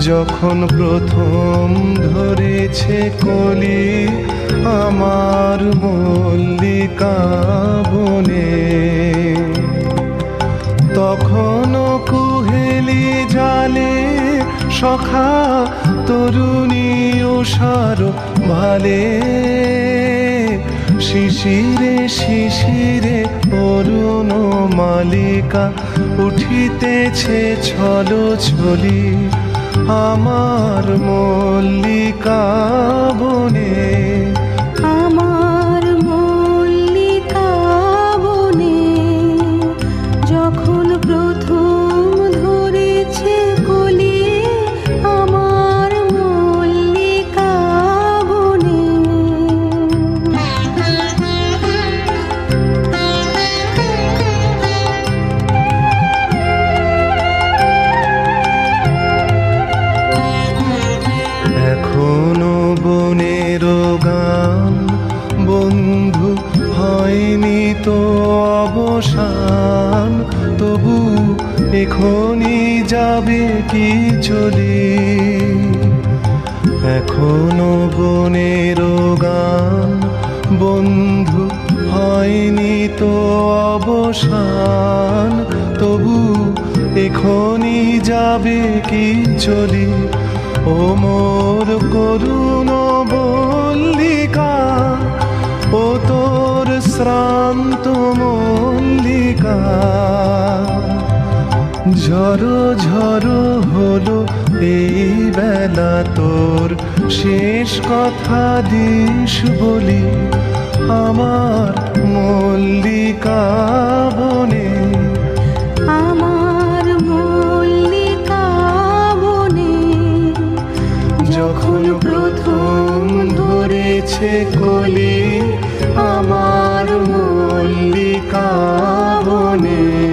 যখন প্রথম ধরেছে কলি আমার মল্লিকা বনে, তখনও কুহেলি জালে সখা তরুণী ও ওষার ভালে শিশিরে শিশিরে অরুণ মালিকা উঠিতেছে ছলো ছলি আমার মল্লিকা বনে বন্ধু, হয়নি তো অবসান। তবু এখনই যাবে কি চলি? এখনও বনের গান। বন্ধু, হয়নি তো অবসান। তবু এখনই যাবে কি চলি? ও মোর করুণ বল্লিকা শ্রান্ত মল্লিকা। ঝরো ঝরো হলো এই বেলা তোর শেষ কথা দিস বলি আমার মল্লিকা। কলি আমার মল্লিকা বনে।